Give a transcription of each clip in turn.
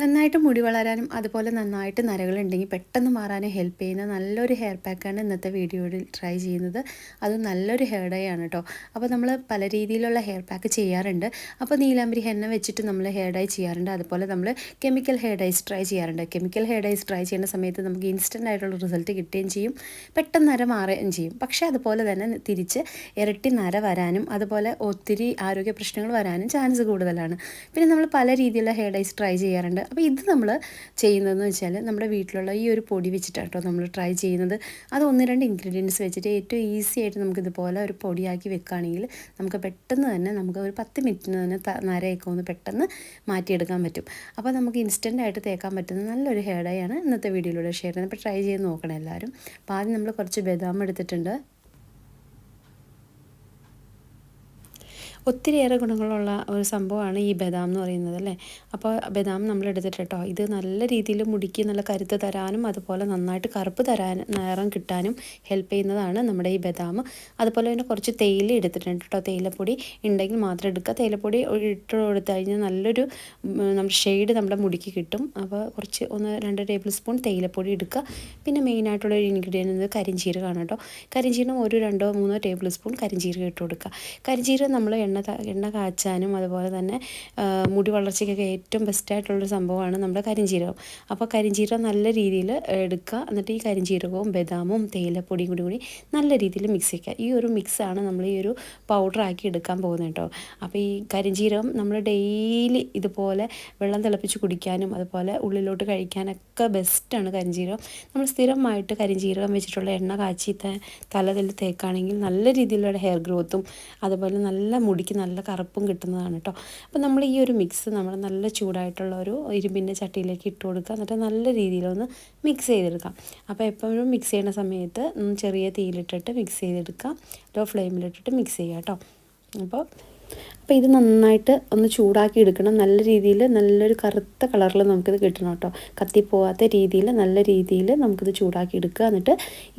നന്നായിട്ട് മുടി വളരാനും അതുപോലെ നന്നായിട്ട് നരകളുണ്ടെങ്കിൽ പെട്ടെന്ന് മാറാനും ഹെൽപ്പ് ചെയ്യുന്ന നല്ലൊരു ഹെയർ പാക്കാണ് ഇന്നത്തെ വീഡിയോയിൽ ട്രൈ ചെയ്യുന്നത്. അത് നല്ലൊരു ഹെയർ ഡേ ആണ് കേട്ടോ അപ്പോൾ നമ്മൾ പല രീതിയിലുള്ള ഹെയർ പാക്ക് ചെയ്യാറുണ്ട്. അപ്പോൾ നീലാംബരി ഹെന്ന വെച്ചിട്ട് നമ്മൾ ഹെയർ ഡൈ ചെയ്യാറുണ്ട്. അതുപോലെ നമ്മൾ കെമിക്കൽ ഹെയർ ഡൈസ് ട്രൈ ചെയ്യാറുണ്ട്. കെമിക്കൽ ഹെയർ ഡൈസ് ട്രൈ ചെയ്യുന്ന സമയത്ത് നമുക്ക് ഇൻസ്റ്റന്റ് ആയിട്ടുള്ള റിസൾട്ട് കിട്ടുകയും ചെയ്യും. പെട്ടെന്ന് നര മാറുകയും ചെയ്യും. പക്ഷേ അതുപോലെ തന്നെ തിരിച്ച് ഇരട്ടി നര വരാനും അതുപോലെ ഒത്തിരി ആരോഗ്യ പ്രശ്നങ്ങൾ വരാനും ചാൻസ് കൂടുതലാണ്. പിന്നെ നമ്മൾ പല രീതിയിലുള്ള ഹെയർ ഡൈസ് ട്രൈ ചെയ്യാറുണ്ട്. അപ്പോൾ ഇത് നമ്മൾ ചെയ്യുന്നതെന്ന് വെച്ചാൽ നമ്മുടെ വീട്ടിലുള്ള ഈ ഒരു പൊടി വെച്ചിട്ടാണ് കേട്ടോ നമ്മൾ ട്രൈ ചെയ്യുന്നത്. അത് ഒന്ന് രണ്ട് ഇൻഗ്രീഡിയൻസ് വെച്ചിട്ട് ഏറ്റവും ഈസി ആയിട്ട് നമുക്ക് ഇതുപോലെ ഒരു പൊടിയാക്കി വെക്കുകയാണെങ്കിൽ നമുക്ക് പെട്ടെന്ന് തന്നെ നമുക്ക് ഒരു പത്ത് മിനിറ്റിന് തന്നെ നരയൊക്കെ ഒന്ന് പെട്ടെന്ന് മാറ്റിയെടുക്കാൻ പറ്റും. അപ്പോൾ നമുക്ക് ഇൻസ്റ്റന്റ് ആയിട്ട് തേക്കാൻ പറ്റുന്ന നല്ലൊരു ഹെയർ ഡൈ ആണ് ഇന്നത്തെ വീഡിയോയിലൂടെ ഷെയർ ചെയ്യുന്നത്. അപ്പോൾ ട്രൈ ചെയ്ത് നോക്കണം എല്ലാവരും. അപ്പോൾ ആദ്യം നമ്മൾ കുറച്ച് ബദാം എടുത്തിട്ടുണ്ട്. ഒത്തിരിയേറെ ഗുണങ്ങളുള്ള ഒരു സംഭവമാണ് ഈ ബദാം എന്ന് പറയുന്നത് അല്ലേ? അപ്പോൾ ബദാം നമ്മൾ എടുത്തിട്ട് കേട്ടോ ഇത് നല്ല രീതിയിൽ മുടിക്ക് നല്ല കരുത്ത് തരാനും അതുപോലെ നന്നായിട്ട് കറുപ്പ് തരാൻ നിറം കിട്ടാനും ഹെൽപ്പ് ചെയ്യുന്നതാണ് നമ്മുടെ ഈ ബദാം. അതുപോലെ തന്നെ കുറച്ച് തേയില എടുത്തിട്ടുണ്ട് കേട്ടോ തേയിലപ്പൊടി ഉണ്ടെങ്കിൽ മാത്രം എടുക്കുക. തേയിലപ്പൊടി ഇട്ട് കൊടുത്തു കഴിഞ്ഞാൽ നല്ലൊരു നമ്മുടെ ഷെയ്ഡ് നമ്മുടെ മുടിക്ക് കിട്ടും. അപ്പോൾ കുറച്ച് ഒന്ന് രണ്ട് ടേബിൾ സ്പൂൺ തേയിലപ്പൊടി എടുക്കുക. പിന്നെ മെയിനായിട്ടുള്ള ഒരു ഇൻഗ്രീഡിയന്റ് കരിഞ്ചീരകമാണ് കേട്ടോ. കരിഞ്ചീരകം ഒരു രണ്ടോ മൂന്നോ ടേബിൾ സ്പൂൺ കരിഞ്ചീരകം ഇട്ട് കൊടുക്കുക. കരിഞ്ചീരകം നമ്മൾ എണ്ണ എണ്ണ കാച്ചാനും അതുപോലെ തന്നെ മുടി വളർച്ചയ്ക്കൊക്കെ ഏറ്റവും ബെസ്റ്റായിട്ടുള്ളൊരു സംഭവമാണ് നമ്മുടെ കരിഞ്ചീരകം. അപ്പോൾ കരിഞ്ചീരകം നല്ല രീതിയിൽ എടുക്കുക. എന്നിട്ട് ഈ കരിഞ്ചീരകവും ബദാമും തേയിലപ്പൊടിയും കൂടി കൂടി നല്ല രീതിയിൽ മിക്സ് ചെയ്യുക ഈ ഒരു മിക്സാണ് നമ്മൾ ഈ ഒരു പൗഡറാക്കി എടുക്കാൻ പോകുന്നത് കേട്ടോ. അപ്പോൾ ഈ കരിഞ്ചീരകം നമ്മൾ ഡെയിലി ഇതുപോലെ വെള്ളം തിളപ്പിച്ച് കുടിക്കാനും അതുപോലെ ഉള്ളിലോട്ട് കഴിക്കാനൊക്കെ ബെസ്റ്റാണ് കരിഞ്ചീരകം. നമ്മൾ സ്ഥിരമായിട്ട് കരിഞ്ചീരകം വെച്ചിട്ടുള്ള എണ്ണ കാച്ചി തലതിൽ തേക്കാണെങ്കിൽ നല്ല രീതിയിലുള്ള ഹെയർ ഗ്രോത്തും അതുപോലെ നല്ല മുടിക്ക് നല്ല കറുപ്പും കിട്ടുന്നതാണ് കേട്ടോ അപ്പോൾ നമ്മൾ ഈ ഒരു മിക്സ് നമ്മൾ നല്ല ചൂടായിട്ടുള്ള ഒരു ഇരുമ്പിന്റെ ചട്ടിയിലേക്ക് ഇട്ട് കൊടുക്കുക. എന്നിട്ട് നല്ല രീതിയിലൊന്ന് മിക്സ് ചെയ്തെടുക്കാം. അപ്പോൾ എപ്പോഴും മിക്സ് ചെയ്യുന്ന സമയത്ത് ചെറിയ തീയിലിട്ടിട്ട് മിക്സ് ചെയ്തെടുക്കാം ലോ ഫ്ലെയിമിലിട്ടിട്ട് മിക്സ് ചെയ്യുക കേട്ടോ അപ്പോൾ അപ്പോൾ ഇത് നന്നായിട്ട് ഒന്ന് ചൂടാക്കി എടുക്കണം. നല്ല രീതിയിൽ നല്ലൊരു കറുത്ത കളറിൽ നമുക്കിത് കിട്ടണം കേട്ടോ. കത്തിപ്പോവാത്ത രീതിയിൽ നല്ല രീതിയിൽ നമുക്കിത് ചൂടാക്കി എടുക്കുക. എന്നിട്ട്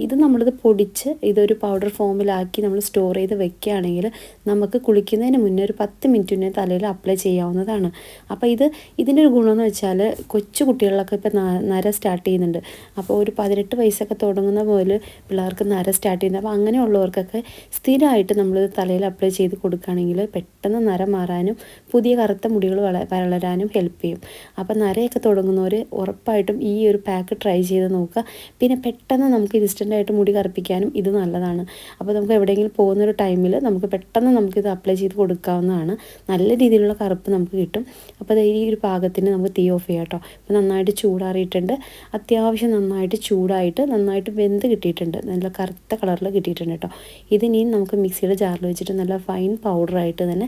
ഇത് നമ്മളിത് പൊടിച്ച് ഇതൊരു പൗഡർ ഫോമിലാക്കി നമ്മൾ സ്റ്റോർ ചെയ്ത് വെക്കുകയാണെങ്കിൽ നമുക്ക് കുളിക്കുന്നതിന് മുന്നേ ഒരു പത്ത് മിനിറ്റിന് തലയിൽ അപ്ലൈ ചെയ്യാവുന്നതാണ്. അപ്പോൾ ഇത് ഇതിന്റെ ഒരു ഗുണമെന്ന് വെച്ചാൽ കൊച്ചു കുട്ടികളിലൊക്കെ ഇപ്പോൾ നര സ്റ്റാർട്ട് ചെയ്യുന്നുണ്ട്. അപ്പോൾ ഒരു പതിനെട്ട് വയസ്സൊക്കെ തുടങ്ങുന്ന പോലെ പിള്ളേർക്ക് നര സ്റ്റാർട്ട് ചെയ്യുന്നത്. അപ്പോൾ അങ്ങനെയുള്ളവർക്കൊക്കെ സ്ഥിരമായിട്ട് നമ്മൾ തലയിൽ അപ്ലൈ ചെയ്ത് കൊടുക്കുകയാണെങ്കിൽ പെട്ടെന്ന് നര മാറാനും പുതിയ കറുത്ത മുടികൾ വള വളരാനും ഹെൽപ്പ് ചെയ്യും. അപ്പോൾ നരയൊക്കെ തുടങ്ങുന്നവർ ഉറപ്പായിട്ടും ഈ ഒരു പാക്ക് ട്രൈ ചെയ്ത് നോക്കുക. പിന്നെ പെട്ടെന്ന് നമുക്ക് ഇൻസ്റ്റന്റായിട്ട് മുടി കറുപ്പിക്കാനും ഇത് നല്ലതാണ്. അപ്പോൾ നമുക്ക് എവിടെയെങ്കിലും പോകുന്നൊരു ടൈമിൽ നമുക്ക് പെട്ടെന്ന് നമുക്കിത് അപ്ലൈ ചെയ്ത് കൊടുക്കാവുന്നതാണ്. നല്ല രീതിയിലുള്ള കറുപ്പ് നമുക്ക് കിട്ടും. അപ്പോൾ ഈ ഒരു പാകത്തിന് നമുക്ക് തീ ഓഫ് ചെയ്യാം കേട്ടോ. അപ്പോൾ നന്നായിട്ട് ചൂടാറിയിട്ടുണ്ട്. അത്യാവശ്യം നന്നായിട്ട് ചൂടായിട്ട് നന്നായിട്ട് വെന്ത് കിട്ടിയിട്ടുണ്ട്. നല്ല കറുത്ത കളറിൽ കിട്ടിയിട്ടുണ്ട് കേട്ടോ. ഇതിനിയും നമുക്ക് മിക്സിയുടെ ജാറിൽ വെച്ചിട്ട് നല്ല ഫൈൻ പൗഡറായിട്ട് തന്നെ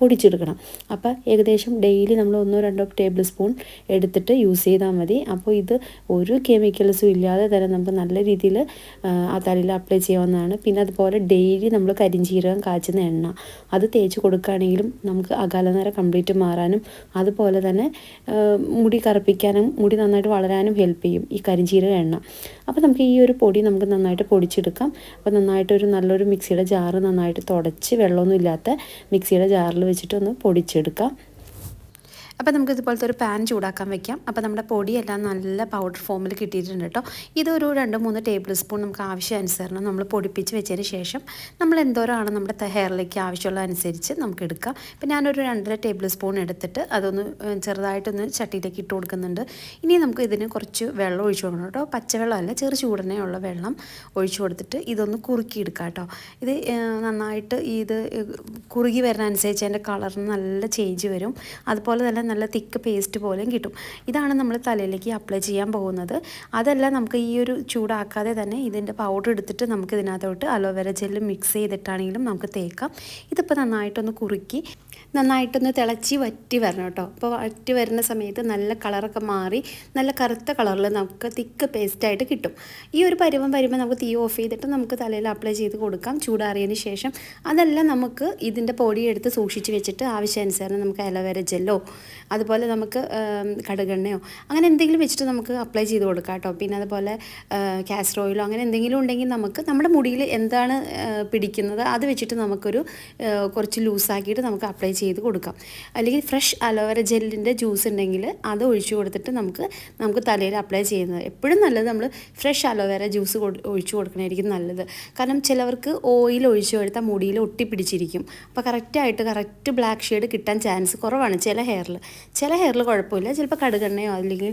പൊടിച്ചെടുക്കണം. അപ്പോൾ ഏകദേശം ഡെയിലി നമ്മൾ ഒന്നോ രണ്ടോ ടേബിൾ സ്പൂൺ എടുത്തിട്ട് യൂസ് ചെയ്താൽ മതി. അപ്പോൾ ഇത് ഒരു കെമിക്കൽസും ഇല്ലാതെ തന്നെ നമുക്ക് നല്ല രീതിയിൽ ആ തലയിൽ അപ്ലൈ ചെയ്യാവുന്നതാണ്. പിന്നെ അതുപോലെ ഡെയിലി നമ്മൾ കരിഞ്ചീരകം കാച്ചുന്ന എണ്ണ. അത് തേച്ച് കൊടുക്കുകയാണെങ്കിലും നമുക്ക് അകാലനര കംപ്ലീറ്റ് മാറാനും അതുപോലെ തന്നെ മുടി കറുപ്പിക്കാനും മുടി നന്നായിട്ട് വളരാനും ഹെൽപ്പ് ചെയ്യും ഈ കരിഞ്ചീരക എണ്ണ. അപ്പോൾ നമുക്ക് ഈ ഒരു പൊടി നമുക്ക് നന്നായിട്ട് പൊടിച്ചെടുക്കാം. അപ്പോൾ നന്നായിട്ട് ഒരു നല്ലൊരു മിക്സിയുടെ ജാറ് നന്നായിട്ട് തുടച്ച് വെള്ളമൊന്നും ഇല്ലാത്ത മിക്സിയുടെ ജാറിൽ വെച്ചിട്ട് ഒന്ന് പൊടിച്ചെടുക്കാം. അപ്പോൾ നമുക്ക് ഇതുപോലത്തെ ഒരു പാൻ ചൂടാക്കാൻ വെക്കാം. അപ്പോൾ നമ്മുടെ പൊടിയെല്ലാം നല്ല പൗഡർ ഫോമിൽ കിട്ടിയിട്ടുണ്ട് കേട്ടോ. ഇതൊരു രണ്ട് മൂന്ന് ടേബിൾ സ്പൂൺ നമുക്ക് ആവശ്യാനുസരണം നമ്മൾ പൊടിപ്പിച്ച് വെച്ചതിന് ശേഷം നമ്മൾ എന്തോരമാണ് നമ്മുടെ ഹെയറിലേക്ക് ആവശ്യമുള്ള അനുസരിച്ച് നമുക്ക് എടുക്കാം. ഇപ്പം ഞാനൊരു രണ്ടര ടേബിൾ സ്പൂൺ എടുത്തിട്ട് അതൊന്ന് ചെറുതായിട്ടൊന്ന് ചട്ടിയിലേക്ക് ഇട്ട് കൊടുക്കുന്നുണ്ട്. ഇനി നമുക്ക് ഇതിന് കുറച്ച് വെള്ളം ഒഴിച്ചു കൊടുക്കണം കേട്ടോ. പച്ചവെള്ളമല്ല ചെറു ചൂടനെയുള്ള വെള്ളം ഒഴിച്ചു കൊടുത്തിട്ട് ഇതൊന്ന് കുറുക്കി എടുക്കാം കേട്ടോ. ഇത് നന്നായിട്ട് ഇത് കുറുകി വരുന്നതനുസരിച്ച് അതിന്റെ കളറിന് നല്ല ചേഞ്ച് വരും. അതുപോലെ തന്നെ നല്ല തിക്ക് പേസ്റ്റ് പോലെയും കിട്ടും. ഇതാണ് നമ്മൾ തലയിലേക്ക് അപ്ലൈ ചെയ്യാൻ പോകുന്നത്. അതല്ല നമുക്ക് ഈ ഒരു ചൂടാക്കാതെ തന്നെ ഇതിന്റെ പൗഡർ എടുത്തിട്ട് നമുക്ക് ഇതിനകത്തോട്ട് അലോവേര ജെല്ല് മിക്സ് ചെയ്തിട്ടാണെങ്കിലും നമുക്ക് തേക്കാം. ഇതിപ്പോൾ നന്നായിട്ടൊന്ന് കുറുക്കി നന്നായിട്ടൊന്ന് തിളച്ച് വറ്റി വരണം കേട്ടോ. അപ്പോൾ വറ്റി വരുന്ന സമയത്ത് നല്ല കളറൊക്കെ മാറി നല്ല കറുത്ത കളറിൽ നമുക്ക് തിക്ക് പേസ്റ്റായിട്ട് കിട്ടും. ഈ ഒരു പരുവം വരുമ്പോൾ നമുക്ക് തീ ഓഫ് ചെയ്തിട്ട് നമുക്ക് തലയിൽ അപ്ലൈ ചെയ്ത് കൊടുക്കാം. ചൂടാറിയതിന് ശേഷം അതെല്ലാം നമുക്ക് ഇതിന്റെ പൊടി എടുത്ത് സൂക്ഷിച്ച് വെച്ചിട്ട് ആവശ്യാനുസരണം നമുക്ക് അലോവേര ജെല്ലോ അതുപോലെ നമുക്ക് കടുകെണ്ണയോ അങ്ങനെ എന്തെങ്കിലും വെച്ചിട്ട് നമുക്ക് അപ്ലൈ ചെയ്ത് കൊടുക്കാം കേട്ടോ. പിന്നെ അതുപോലെ കാസ്റ്റർ ഓയിലോ അങ്ങനെ എന്തെങ്കിലും ഉണ്ടെങ്കിൽ നമുക്ക് നമ്മുടെ മുടിയിൽ എന്താണ് പിടിക്കുന്നത് അത് വെച്ചിട്ട് നമുക്കൊരു കുറച്ച് ലൂസാക്കിയിട്ട് നമുക്ക് അപ്ലൈ ചെയ്ത് കൊടുക്കാം. അല്ലെങ്കിൽ ഫ്രഷ് അലോവേര ജെല്ലിന്റെ ജ്യൂസ് ഉണ്ടെങ്കിൽ അത് ഒഴിച്ചു കൊടുത്തിട്ട് നമുക്ക് നമുക്ക് തലയിൽ അപ്ലൈ ചെയ്യുന്നത്. എപ്പോഴും നല്ലത് നമ്മൾ ഫ്രഷ് അലോവേര ജ്യൂസ് ഒഴിച്ചു കൊടുക്കണമായിരിക്കും നല്ലത്. കാരണം ചിലവർക്ക് ഓയിൽ ഒഴിച്ചു കൊടുത്താൽ മുടിയിൽ ഒട്ടിപ്പിടിച്ചിരിക്കും. അപ്പോൾ കറക്റ്റായിട്ട് കറക്റ്റ് ബ്ലാക്ക് ഷെയ്ഡ് കിട്ടാൻ ചാൻസ് കുറവാണ് ചില ഹെയറിൽ ചില ഹെയറിൽ കുഴപ്പമില്ല. ചിലപ്പോൾ കടുകെണ്ണയോ അല്ലെങ്കിൽ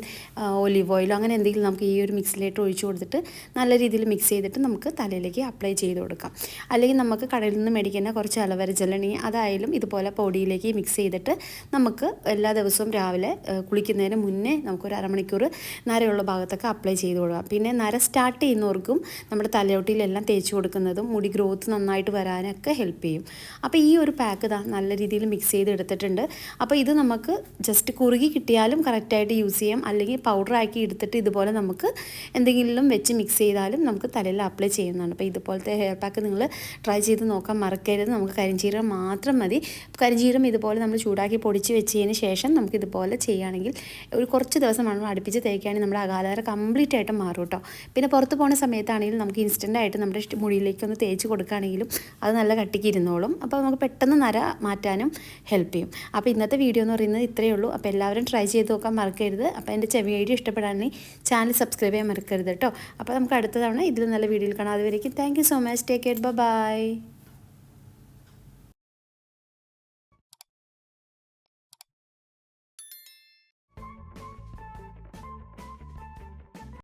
ഒലിവ് ഓയിലോ അങ്ങനെ എന്തെങ്കിലും നമുക്ക് ഈ ഒരു മിക്സിലേറ്റ് ഒഴിച്ചു കൊടുത്തിട്ട് നല്ല രീതിയിൽ മിക്സ് ചെയ്തിട്ട് നമുക്ക് തലയിലേക്ക് അപ്ലൈ ചെയ്ത് കൊടുക്കാം. അല്ലെങ്കിൽ നമുക്ക് കടയിൽ നിന്ന് മേടിക്കുന്ന കുറച്ച് അലവര ജലണി അതായാലും ഇതുപോലെ പൊടിയിലേക്ക് മിക്സ് ചെയ്തിട്ട് നമുക്ക് എല്ലാ ദിവസവും രാവിലെ കുളിക്കുന്നതിന് മുന്നേ നമുക്കൊരു അരമണിക്കൂർ നരയുള്ള ഭാഗത്തൊക്കെ അപ്ലൈ ചെയ്ത് കൊടുക്കാം. പിന്നെ നര സ്റ്റാർട്ട് ചെയ്യുന്നവർക്കും നമ്മുടെ തലയോട്ടിയിലെല്ലാം തേച്ച് കൊടുക്കുന്നതും മുടി ഗ്രോത്ത് നന്നായിട്ട് വരാനൊക്കെ ഹെൽപ്പ് ചെയ്യും. അപ്പോൾ ഈ ഒരു പാക്ക് ഇതാ നല്ല രീതിയിൽ മിക്സ് ചെയ്ത് എടുത്തിട്ടുണ്ട്. അപ്പോൾ ഇത് നമുക്ക് ജസ്റ്റ് കുറുകി കിട്ടിയാലും കറക്റ്റായിട്ട് യൂസ് ചെയ്യാം. അല്ലെങ്കിൽ പൗഡറാക്കി എടുത്തിട്ട് ഇതുപോലെ നമുക്ക് എന്തെങ്കിലും വെച്ച് മിക്സ് ചെയ്താലും നമുക്ക് തലയിൽ അപ്ലൈ ചെയ്യുന്നതാണ്. അപ്പോൾ ഇതുപോലത്തെ ഹെയർ പാക്ക് നിങ്ങൾ ട്രൈ ചെയ്ത് നോക്കാൻ മറക്കരുത്. നമുക്ക് കരിഞ്ചീരകം മാത്രം മതി. കരിഞ്ചീരം ഇതുപോലെ നമ്മൾ ചൂടാക്കി പൊടിച്ച് വെച്ചതിന് ശേഷം നമുക്ക് ഇതുപോലെ ചെയ്യുകയാണെങ്കിൽ ഒരു കുറച്ച് ദിവസം നമ്മൾ അടുപ്പിച്ച് തേക്കുകയാണെങ്കിൽ നമ്മുടെ അകാലതര കംപ്ലീറ്റ് ആയിട്ട് മാറും കേട്ടോ. പിന്നെ പുറത്ത് പോകുന്ന സമയത്താണെങ്കിലും നമുക്ക് ഇൻസ്റ്റന്റ് ആയിട്ട് നമ്മുടെ മുടിയിലേക്കൊന്ന് തേച്ച് കൊടുക്കുകയാണെങ്കിലും അത് നല്ല കട്ടിക്ക് ഇരുന്നോളും. അപ്പോൾ നമുക്ക് പെട്ടെന്ന് നര മാറ്റാനും ഹെൽപ്പ് ചെയ്യും. അപ്പോൾ ഇന്നത്തെ വീഡിയോ എന്ന് പറയുന്നത് ഇത്രയേ ഉള്ളൂ. അപ്പോൾ എല്ലാവരും ട്രൈ ചെയ്ത് നോക്കാൻ മറക്കരുത്. അപ്പോൾ എന്റെ ചെവി വീഡിയോ ഇഷ്ടപ്പെടാണെങ്കിൽ ചാനൽ സബ്സ്ക്രൈബ് ചെയ്യാൻ മറക്കരുത് കേട്ടോ. അപ്പോൾ നമുക്ക് അടുത്ത തവണ ഇതിൽ നല്ല വീഡിയോയിൽ കാണാം. അതുവരേക്കും thank so much take care bye